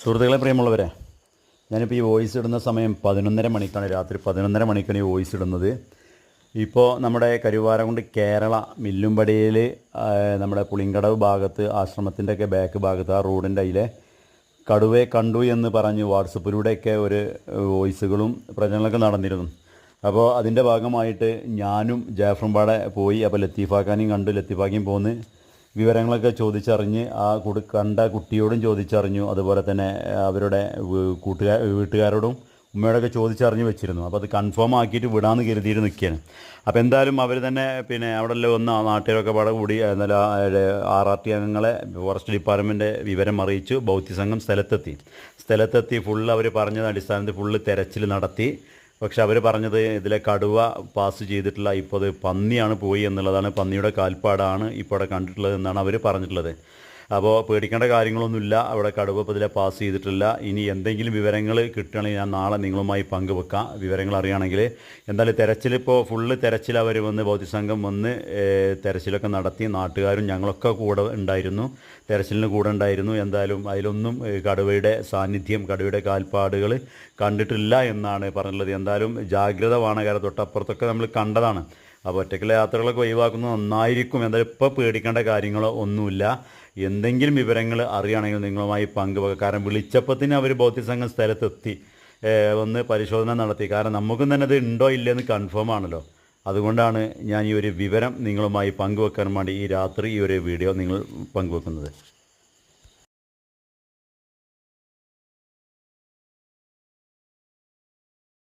സുഹൃത്തുക്കളെ പ്രിയമുള്ളവരെ ഞാനിപ്പോൾ ഈ വോയിസ് ഇടുന്ന സമയം പതിനൊന്നര മണിക്കാണ് രാത്രി പതിനൊന്നര മണിക്കാണ് ഈ വോയിസ് ഇടുന്നത്. ഇപ്പോൾ നമ്മുടെ കരുവാരകുണ്ട് കേരള മില്ലുംപടിയിൽ നമ്മുടെ പുളിങ്കടവ് ഭാഗത്ത് ആശ്രമത്തിന്റെയൊക്കെ ബാക്ക് ഭാഗത്ത് ആ റോഡിന്റെ അതിലെ കടുവയെ കണ്ടു എന്ന് പറഞ്ഞ് വാട്സപ്പിലൂടെയൊക്കെ ഒരു വോയിസുകളും പ്രചരണങ്ങളൊക്കെ നടന്നിരുന്നു. അപ്പോൾ അതിന്റെ ഭാഗമായിട്ട് ഞാനും ജാഫറുംപാടെ പോയി അപ്പോൾ ലത്തീഫാക്കാനും കണ്ടു ലത്തീഫാക്കിയും പോന്ന്. വിവരങ്ങളൊക്കെ ചോദിച്ചറിഞ്ഞ് ആ കുടു കണ്ട കുട്ടിയോടും ചോദിച്ചറിഞ്ഞു. അതുപോലെ തന്നെ അവരുടെ കൂട്ടുകാർ വീട്ടുകാരോടും ഉമ്മയോടൊക്കെ ചോദിച്ചറിഞ്ഞ് വെച്ചിരുന്നു. അപ്പോൾ അത് കൺഫേം ആക്കിയിട്ട് വിടാമെന്ന് കരുതിയിട്ട് നിൽക്കുകയാണ് അപ്പോൾ എന്തായാലും അവർ തന്നെ പിന്നെ അവിടെ വന്ന് ആ നാട്ടുകാരൊക്കെ പാടെ കൂടി എന്നാലും ആർ ആർ ടി അംഗങ്ങളെ ഫോറസ്റ്റ് ഡിപ്പാർട്ട്മെന്റ് വിവരം അറിയിച്ചു. ബൗദ്ധ്യസംഘം സ്ഥലത്തെത്തി. സ്ഥലത്തെത്തി ഫുള്ള് അവർ പറഞ്ഞത് അടിസ്ഥാനത്തിൽ ഫുള്ള് തെരച്ചിൽ നടത്തി. പക്ഷെ അവർ പറഞ്ഞത് ഇതിലെ കടുവ പാസ് ചെയ്തിട്ടില്ല ഇപ്പോൾ അത് പന്നിയാണ് പോയി എന്നുള്ളതാണ് പന്നിയുടെ കാൽപ്പാടാണ് ഇപ്പോൾ അവിടെ കണ്ടിട്ടുള്ളത് എന്നാണ് അവർ പറഞ്ഞിട്ടുള്ളത്. അപ്പോൾ പേടിക്കേണ്ട കാര്യങ്ങളൊന്നുമില്ല. അവിടെ കടുവ ഇപ്പോൾ ഇതിലെ പാസ് ചെയ്തിട്ടില്ല. ഇനി എന്തെങ്കിലും വിവരങ്ങൾ കിട്ടുകയാണെങ്കിൽ ഞാൻ നാളെ നിങ്ങളുമായി പങ്കുവെക്കാം. വിവരങ്ങൾ അറിയുകയാണെങ്കിൽ എന്തായാലും തെരച്ചിലിപ്പോൾ ഫുള്ള് തെരച്ചിൽ അവർ വന്ന് ബൗദ്ധിസംഘം വന്ന് തെരച്ചിലൊക്കെ നടത്തി നാട്ടുകാരും ഞങ്ങളൊക്കെ കൂടെ ഉണ്ടായിരുന്നു. തെരച്ചിലിന് കൂടെ ഉണ്ടായിരുന്നു. എന്തായാലും അതിലൊന്നും കടുവയുടെ സാന്നിധ്യം കടുവയുടെ കാൽപ്പാടുകൾ കണ്ടിട്ടില്ല എന്നാണ് പറഞ്ഞിട്ടുള്ളത്. എന്തായാലും ജാഗ്രത വാണകാര തൊട്ടപ്പുറത്തൊക്കെ നമ്മൾ കണ്ടതാണ്. അപ്പോൾ ഒറ്റയ്ക്കുള്ള യാത്രകളൊക്കെ ഒഴിവാക്കുന്നത് നന്നായിരിക്കും. എന്തായാലും ഇപ്പോൾ പേടിക്കേണ്ട കാര്യങ്ങളോ ഒന്നുമില്ല. എന്തെങ്കിലും വിവരങ്ങൾ അറിയുകയാണെങ്കിൽ നിങ്ങളുമായി പങ്കുവെക്കുക കാരണം വിളിച്ചപ്പോൾ തന്നെ അവർ ബോധ്യസംഘം സ്ഥലത്തെത്തി ഒന്ന് പരിശോധന നടത്തി. കാരണം നമുക്കും തന്നെ അത് ഉണ്ടോ ഇല്ലയെന്ന് കൺഫേം ആണല്ലോ. അതുകൊണ്ടാണ് ഞാൻ ഈ ഒരു വിവരം നിങ്ങളുമായി പങ്കുവെക്കാൻ വേണ്ടി ഈ രാത്രി ഈ ഒരു വീഡിയോ നിങ്ങൾ പങ്കുവെക്കുന്നത്.